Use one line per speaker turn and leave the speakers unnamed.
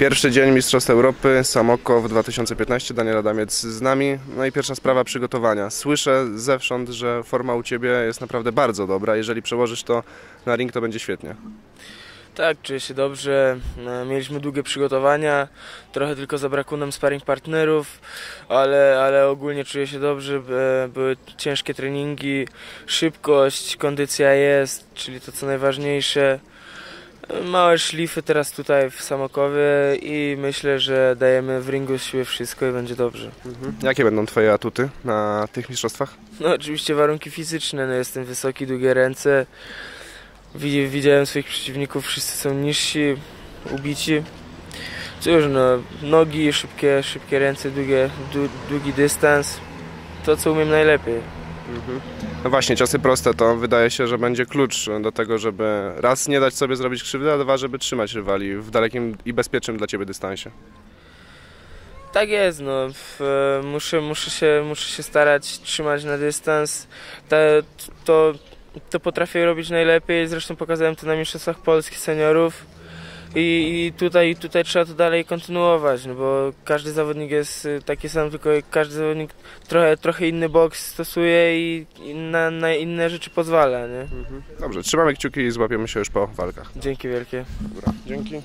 Pierwszy dzień Mistrzostw Europy, Samokow 2015, Daniel Adamiec z nami. No i pierwsza sprawa przygotowania. Słyszę zewsząd, że forma u Ciebie jest naprawdę bardzo dobra. Jeżeli przełożysz to na ring, to będzie świetnie.
Tak, czuję się dobrze. E, Mieliśmy długie przygotowania, trochę tylko zabrakło nam sparring partnerów, ale, ale ogólnie czuję się dobrze. E, Były ciężkie treningi, szybkość, kondycja jest, czyli to co najważniejsze. Małe szlify teraz tutaj w Samokowie i myślę, że dajemy w ringu z siebie wszystko i będzie dobrze.
Jakie będą Twoje atuty na tych mistrzostwach?
No oczywiście warunki fizyczne, no jestem wysoki, długie ręce. Widzi- Widziałem swoich przeciwników, wszyscy są niżsi, ubici. Cóż no, nogi, szybkie, szybkie ręce, długie, dłu- długi dystans. To co umiem najlepiej.
No właśnie, ciosy proste to wydaje się, że będzie klucz do tego, żeby raz nie dać sobie zrobić krzywdy, a dwa, żeby trzymać rywali w dalekim i bezpiecznym dla Ciebie dystansie.
Tak jest, no. E, muszę, muszę, się, muszę się starać trzymać na dystans. Te, to, to potrafię robić najlepiej. Zresztą pokazałem to na Mistrzostwach Polskich Seniorów. I, I tutaj, tutaj trzeba to dalej kontynuować, no bo każdy zawodnik jest y, taki sam, tylko każdy zawodnik trochę, trochę inny boks stosuje i, i na, na inne rzeczy pozwala, nie?
Dobrze, trzymamy kciuki i złapiemy się już po walkach.
Dzięki wielkie.
Dobra, dzięki.